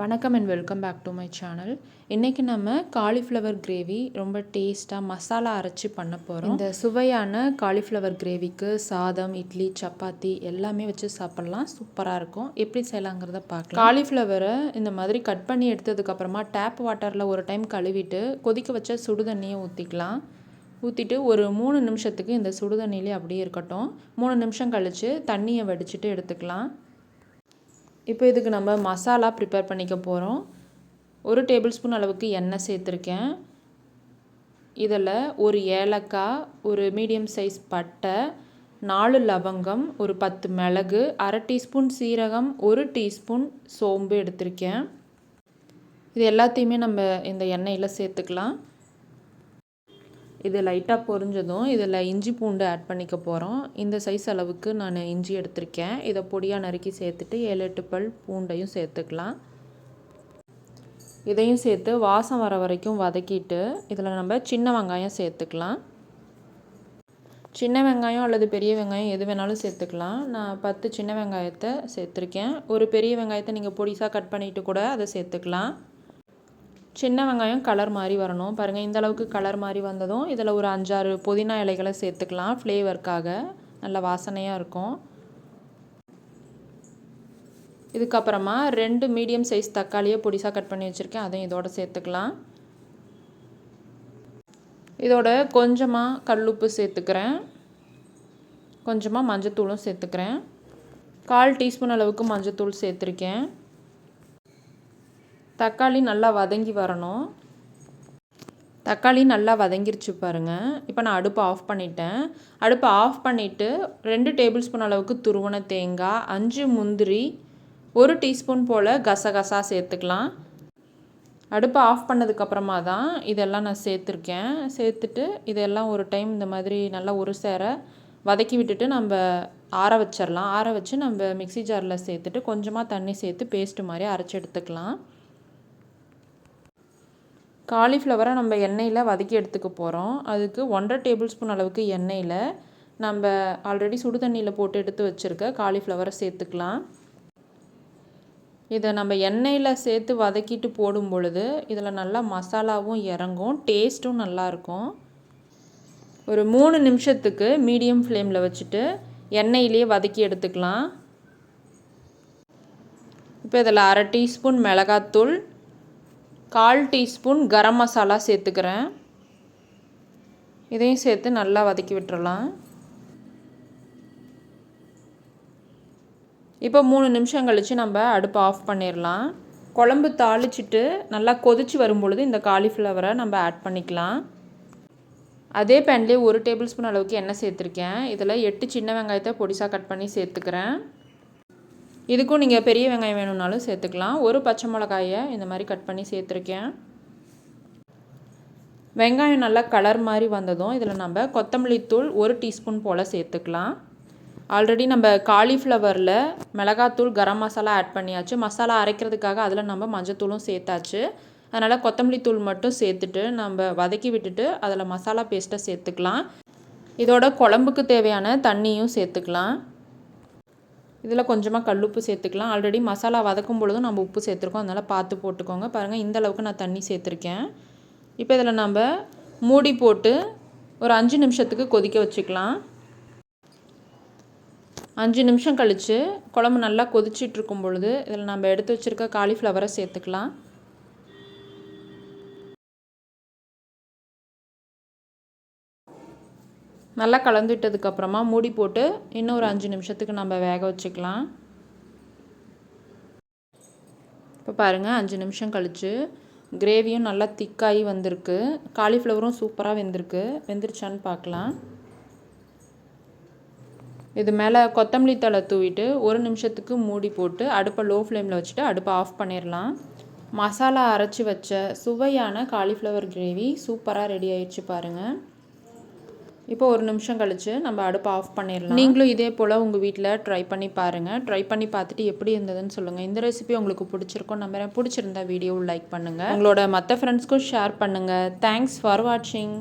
வணக்கம் and welcome back to my channel இன்றைக்கி நம்ம காலிஃப்ளவர் கிரேவி ரொம்ப டேஸ்ட்டாக மசாலா அரைச்சி பண்ண போகிறோம் இந்த சுவையான காலிஃப்ளவர் கிரேவிக்கு சாதம் இட்லி சப்பாத்தி எல்லாமே வச்சு சாப்பிட்லாம். சூப்பராக இருக்கும். எப்படி செய்யலாங்கிறத பார்க்கலாம். காலிஃப்ளவரை இந்த மாதிரி கட் பண்ணி எடுத்ததுக்கப்புறமா டேப் வாட்டரில் ஒரு டைம் கழுவிட்டு கொதிக்க வச்ச சுடு தண்ணியை ஊற்றிக்கலாம் ஊற்றிட்டு ஒரு மூணு நிமிஷத்துக்கு இந்த சுடு தண்ணியிலே அப்படியே இருக்கட்டும். மூணு நிமிஷம் கழித்து தண்ணியை வடிச்சிட்டு எடுத்துக்கலாம். இப்போ இதுக்கு நம்ம மசாலா ப்ரிப்பேர் பண்ணிக்க போகிறோம் ஒரு டேபிள் ஸ்பூன் அளவுக்கு எண்ணெய் சேர்த்துருக்கேன். இதில் ஒரு ஏலக்காய் ஒரு மீடியம் சைஸ் பட்டை நாலு லவங்கம் ஒரு பத்து மிளகு அரை டீஸ்பூன் சீரகம் ஒரு டீஸ்பூன் சோம்பு எடுத்திருக்கேன். இது எல்லாத்தையுமே நம்ம இந்த எண்ணெயில் சேர்த்துக்கலாம். இது லைட்டாக பொரிஞ்சதும் இதில் இஞ்சி பூண்டு ஆட் பண்ணிக்க போகிறோம் இந்த சைஸ் அளவுக்கு நான் இஞ்சி எடுத்திருக்கேன். இதை பொடியாக நறுக்கி சேர்த்துட்டு ஏழு எட்டு பல் பூண்டையும் சேர்த்துக்கலாம். இதையும் சேர்த்து வாசம் வர வரைக்கும் வதக்கிட்டு இதில் நம்ம சின்ன வெங்காயம் சேர்த்துக்கலாம். சின்ன வெங்காயம் அல்லது பெரிய வெங்காயம் எது வேணாலும் சேர்த்துக்கலாம். நான் பத்து சின்ன வெங்காயத்தை சேர்த்துருக்கேன். ஒரு பெரிய வெங்காயத்தை நீங்கள் பொடிசாக கட் பண்ணிவிட்டு கூட அதை சேர்த்துக்கலாம். சின்ன வெங்காயம் கலர் மாதிரி வரணும். பாருங்கள் இந்த அளவுக்கு கலர் மாதிரி வந்ததும் இதில் ஒரு அஞ்சாறு புதினா இலைகளை சேர்த்துக்கலாம். ஃப்ளேவருக்காக நல்ல வாசனையாக இருக்கும். இதுக்கப்புறமா ரெண்டு மீடியம் சைஸ் தக்காளியை பொடிசாக கட் பண்ணி வச்சுருக்கேன். அதையும் இதோட சேர்த்துக்கலாம். இதோட கொஞ்சமாக கல்லுப்பு சேர்த்துக்கிறேன். கொஞ்சமாக மஞ்சத்தூளும் சேர்த்துக்கிறேன். கால் டீஸ்பூன் அளவுக்கு மஞ்சத்தூள் சேர்த்துருக்கேன். தக்காளி நல்லா வதங்கி வரணும். தக்காளி நல்லா வதங்கிருச்சு பாருங்கள் இப்போ நான் அடுப்பை ஆஃப் பண்ணிட்டேன். அடுப்பை ஆஃப் பண்ணிவிட்டு ரெண்டு டேபிள் ஸ்பூன் அளவுக்கு துருவன தேங்காய் அஞ்சு முந்திரி ஒரு டீஸ்பூன் போல் கசகசா சேர்த்துக்கலாம். அடுப்பை ஆஃப் பண்ணதுக்கப்புறமா தான் இதெல்லாம் நான் சேர்த்துருக்கேன். சேர்த்துட்டு இதெல்லாம் ஒரு டைம் இந்த மாதிரி நல்லா ஒரு சேர வதக்கி விட்டுட்டு நம்ம ஆற வச்சிடலாம் ஆற வச்சு நம்ம மிக்சி ஜாரில் சேர்த்துட்டு கொஞ்சமாக தண்ணி சேர்த்து பேஸ்ட்டு மாதிரி அரைச்சி எடுத்துக்கலாம். காலிஃப்ளவரை நம்ம எண்ணெயில் வதக்கி எடுத்துக்க போகிறோம் அதுக்கு ஒன்றரை டேபிள் ஸ்பூன் அளவுக்கு எண்ணெயில் நம்ம ஆல்ரெடி சுடு தண்ணியில் போட்டு எடுத்து வச்சுருக்க காலிஃப்ளவரை சேர்த்துக்கலாம். இதை நம்ம எண்ணெயில் சேர்த்து வதக்கிட்டு போடும் பொழுது இதில் நல்லா மசாலாவும் இறங்கும் டேஸ்ட்டும் நல்லாயிருக்கும் ஒரு மூணு நிமிஷத்துக்கு மீடியம் ஃப்ளேமில் வச்சுட்டு எண்ணெயிலேயே வதக்கி எடுத்துக்கலாம். இப்போ இதில் அரை டீஸ்பூன் மிளகாத்தூள் கால் டீஸ்பூன் கரம் மசாலா சேர்த்துக்கிறேன். இதையும் சேர்த்து நல்லா வதக்கி விட்டுறலாம். இப்போ மூணு நிமிஷம் கழித்து நம்ம அடுப்பை ஆஃப் பண்ணிடலாம் குழம்பு தாளிச்சிட்டு நல்லா கொதித்து வரும்பொழுது இந்த காலிஃப்ளவரை நம்ம ஆட் பண்ணிக்கலாம். அதே பேன்லேயே ஒரு டேபிள் ஸ்பூன் அளவுக்கு எண்ணெய் சேர்த்துருக்கேன். இதில் எட்டு சின்ன வெங்காயத்தை பொடிசாக கட் பண்ணி சேர்த்துக்கிறேன். இதுக்கும் நீங்கள் பெரிய வெங்காயம் வேணும்னாலும் சேர்த்துக்கலாம். ஒரு பச்சை மிளகாயை இந்த மாதிரி கட் பண்ணி சேர்த்துருக்கேன். வெங்காயம் நல்லா கலர் மாதிரி வந்ததும் இதில் நம்ம கொத்தமல்லி தூள் ஒரு டீஸ்பூன் போல் சேர்த்துக்கலாம். ஆல்ரெடி நம்ம காலிஃப்ளவரில் மிளகாத்தூள் கரம் மசாலா ஆட் பண்ணியாச்சு. மசாலா அரைக்கிறதுக்காக அதில் நம்ம மஞ்சத்தூளும் சேர்த்தாச்சு. அதனால் கொத்தமல்லி தூள் மட்டும் சேர்த்துட்டு நம்ம வதக்கி விட்டுட்டு அதில் மசாலா பேஸ்ட்டை சேர்த்துக்கலாம். இதோட குழம்புக்கு தேவையான தண்ணியும் சேர்த்துக்கலாம். இதில் கொஞ்சமாக கல் உப்பு சேர்த்துக்கலாம். ஆல்ரெடி மசாலா வதக்கும் பொழுதும் நம்ம உப்பு சேர்த்துருக்கோம். அதனால் பார்த்து போட்டுக்கோங்க. பாருங்கள் இந்த அளவுக்கு நான் தண்ணி சேர்த்துருக்கேன். இப்போ இதில் நம்ம மூடி போட்டு ஒரு அஞ்சு நிமிஷத்துக்கு கொதிக்க வச்சுக்கலாம். அஞ்சு நிமிஷம் கழித்து குழம்பு நல்லா கொதிச்சிட்ருக்கும் பொழுது இதில் நம்ம எடுத்து வச்சுருக்க காலிஃப்ளவரை சேர்த்துக்கலாம். நல்லா கலந்து விட்டதுக்கப்புறமா மூடி போட்டு இன்னும் ஒரு அஞ்சு நிமிஷத்துக்கு நம்ம வேக வச்சுக்கலாம். இப்போ பாருங்கள் அஞ்சு நிமிஷம் கழித்து கிரேவியும் நல்லா திக்காகி வந்திருக்கு. காலிஃப்ளவரும் சூப்பராக வெந்திருக்கு. வெந்துருச்சான்னு பார்க்கலாம் இது மேலே கொத்தமல்லி தழை தூவிட்டு ஒரு நிமிஷத்துக்கு மூடி போட்டு அடுப்பை லோ ஃப்ளேமில் வச்சுட்டு அடுப்பை ஆஃப் பண்ணிடலாம் மசாலா அரைச்சி வச்ச சுவையான காலிஃப்ளவர் கிரேவி சூப்பராக ரெடி ஆயிடுச்சு பாருங்கள் இப்போ ஒரு நிமிஷம் கழித்து நம்ம அடுப்பை ஆஃப் பண்ணிடலாம். நீங்களும் இதே போல் உங்கள் வீட்டில் ட்ரை பண்ணி பாருங்கள் ட்ரை பண்ணி பார்த்துட்டு எப்படி இருந்ததுன்னு சொல்லுங்கள் இந்த ரெசிபி உங்களுக்கு பிடிச்சிருக்கோம் நம்புறேன் பிடிச்சிருந்தா வீடியோ லைக் பண்ணுங்கள் உங்களோட மற்ற ஃப்ரெண்ட்ஸ்க்கும் ஷேர் பண்ணுங்கள் தேங்க்ஸ் ஃபார் வாட்சிங்